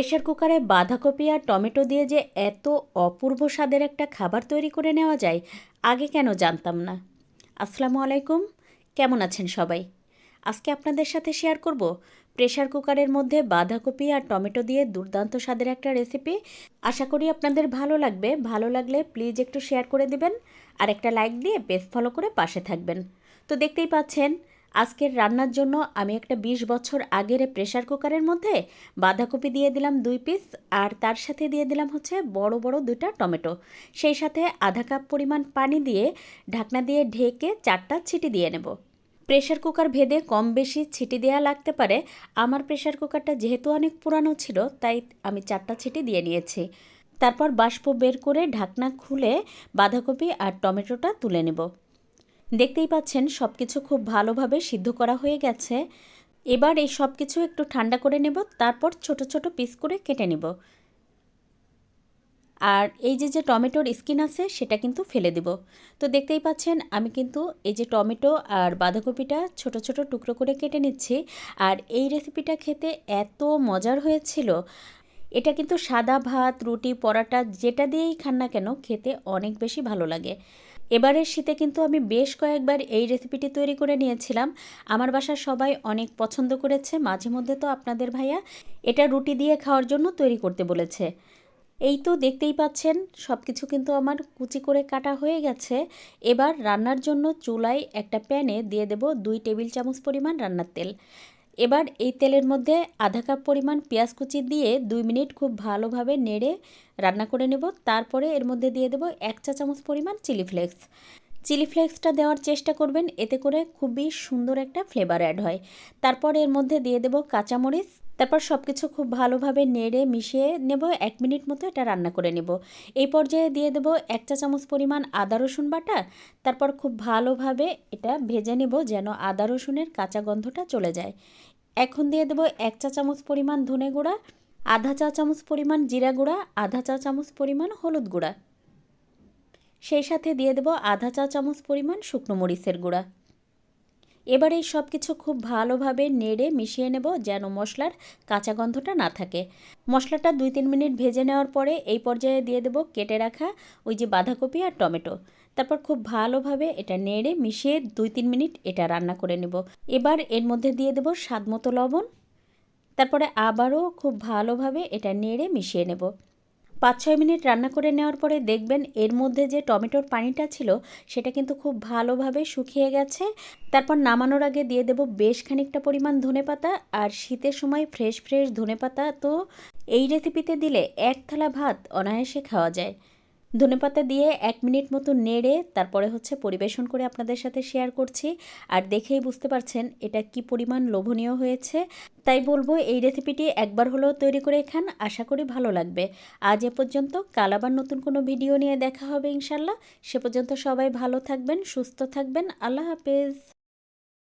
Pressure কুকারে বাঁধাকপি আর tomato দিয়ে যে এত অপূর্ব স্বাদের একটা খাবার তৈরি করে নেওয়া যায়, আগে কেন জানতাম না। আসসালামু আলাইকুম, কেমন আছেন সবাই? আজকে আপনাদের সাথে শেয়ার করব প্রেশার কুকারের মধ্যে বাঁধাকপি আর টমেটো দিয়ে দুর্দান্ত স্বাদের একটা রেসিপি। আশা করি আপনাদের ভালো লাগবে। ভালো লাগলে প্লিজ একটু শেয়ার করে দিবেন আর একটা লাইক দিয়ে পেজ ফলো করে পাশে থাকবেন। তো দেখতেই পাচ্ছেন আজকের রান্নার জন্য আমি একটা ২০ বছর আগের প্রেশার কুকারের মধ্যে বাঁধাকপি দিয়ে দিলাম দুই পিস আর তার সাথে দিয়ে দিলাম হচ্ছে বড় বড় দুইটা টমেটো। সেই সাথে আধা কাপ পরিমাণ পানি দিয়ে ঢাকনা দিয়ে ঢেকে চারটা ছিটি দিয়ে নেব। প্রেশার কুকার ভেদে কম বেশি ছিটি দেওয়া লাগতে পারে। আমার প্রেশার কুকারটা যেহেতু অনেক পুরানো ছিল, তাই আমি চারটা ছিটি দিয়ে নিয়েছি। তারপর বাষ্প বের করে ঢাকনা খুলে বাঁধাকপি আর টমেটোটা তুলে নেব। দেখতেই পাচ্ছেন সব কিছু খুব ভালোভাবে সিদ্ধ করা হয়ে গেছে। এবার এই সব কিছু একটু ঠান্ডা করে নেব, তারপর ছোট ছোট পিস করে কেটে নেব। আর এই যে যে টমেটোর স্কিন আছে, সেটা কিন্তু ফেলে দেব। তো দেখতেই পাচ্ছেন, আমি কিন্তু এই যে টমেটো আর বাঁধাকপিটা ছোট ছোট টুকরো করে কেটে নিচ্ছি। আর এই রেসিপিটা খেতে এত মজার হয়েছিল। এটা কিন্তু সাদা ভাত, রুটি, পরাটা, যেটা দিয়েই খান না কেন, খেতে অনেক বেশি ভালো লাগে। এবারের শীতে কিন্তু আমি বেশ কয়েকবার এই রেসিপিটি তৈরি করে নিয়েছিলাম। আমার বাসার সবাই অনেক পছন্দ করেছে, মাঝে মধ্যে তো আপনাদের ভাইয়া এটা রুটি দিয়ে খাওয়ার জন্য তৈরি করতে বলেছে। এই তো দেখতেই পাচ্ছেন সব কিছু কিন্তু আমার কুচি করে কাটা হয়ে গেছে। এবার রান্নার জন্য চুলায় একটা প্যানে দিয়ে দেব দুই টেবিল চামচ পরিমাণ রান্নার তেল। এবার এই তেলের মধ্যে আধা কাপ পরিমাণ পেঁয়াজ কুচি দিয়ে দুই মিনিট খুব ভালোভাবে নেড়ে রান্না করে নেব। তারপরে এর মধ্যে দিয়ে দেব এক চা চামচ পরিমাণ চিলি ফ্লেক্স। চিলি ফ্লেক্সটা দেওয়ার চেষ্টা করবেন, এতে করে খুবই সুন্দর একটা ফ্লেভার অ্যাড হয়। তারপর এর মধ্যে দিয়ে দেব কাঁচামরিচ। তারপর সব কিছু খুব ভালোভাবে নেড়ে মিশিয়ে নেব, এক মিনিট মতো এটা রান্না করে নেব। এই পর্যায়ে দিয়ে দেব এক চা চামচ পরিমাণ আদা রসুন বাটা। তারপর খুব ভালোভাবে এটা ভেজে নেব যেন আদা রসুনের কাঁচা গন্ধটা চলে যায়। এখন দিয়ে দেবো এক চা চামচ পরিমাণ ধনে গুঁড়া, আধা চা চামচ পরিমাণ জিরা গুঁড়া, আধা চা চামচ পরিমাণ হলুদ গুঁড়া। সেই সাথে দিয়ে দেবো আধা চা চামচ পরিমাণ শুকনো মরিচের গুঁড়া। এবার সব কিছু খুব ভালোভাবে নেড়ে মিশিয়ে নেব যেন মশলার কাঁচা গন্ধটা না থাকে। মশলাটা দুই তিন মিনিট ভেজে নেওয়ার পরে এই পর্যায়ে দিয়ে দেবো কেটে রাখা ওই যে বাঁধাকপি আর টমেটো। তারপর খুব ভালোভাবে এটা নেড়ে মিশিয়ে দুই তিন মিনিট এটা রান্না করে নেব। এবার এর মধ্যে দিয়ে দেবো স্বাদ মতো লবণ। তারপরে আবারও খুব ভালোভাবে এটা নেড়ে মিশিয়ে নেব। পাঁচ ছয় মিনিট রান্না করে নেওয়ার পরে দেখবেন এর মধ্যে যে টমেটোর পানিটা ছিল, সেটা কিন্তু খুব ভালোভাবে শুকিয়ে গেছে। তারপর নামানোর আগে দিয়ে দেব বেশ খানিকটা পরিমাণ ধনে পাতা, আর শীতের সময় ফ্রেশ ফ্রেশ ধনে পাতা। তো এই রেসিপিতে দিলে এক থালা ভাত অনায়াসে খাওয়া যায়। ধনেপাতা দিয়ে এক মিনিট মতো নেড়ে তারপরে হচ্ছে পরিবেশন করে আপনাদের সাথে শেয়ার করছি। আর দেখেই বুঝতে পারছেন এটা কি পরিমাণ লোভনীয় হয়েছে। তাই বলব, এই রেসিপিটি একবার হলেও তৈরি করে খান, আশা করি ভালো লাগবে। আজ এ পর্যন্ত, কাল আবার নতুন কোনো ভিডিও নিয়ে দেখা হবে ইনশাল্লাহ সে পর্যন্ত সবাই ভালো থাকবেন, সুস্থ থাকবেন, আল্লাহ হাফেজ।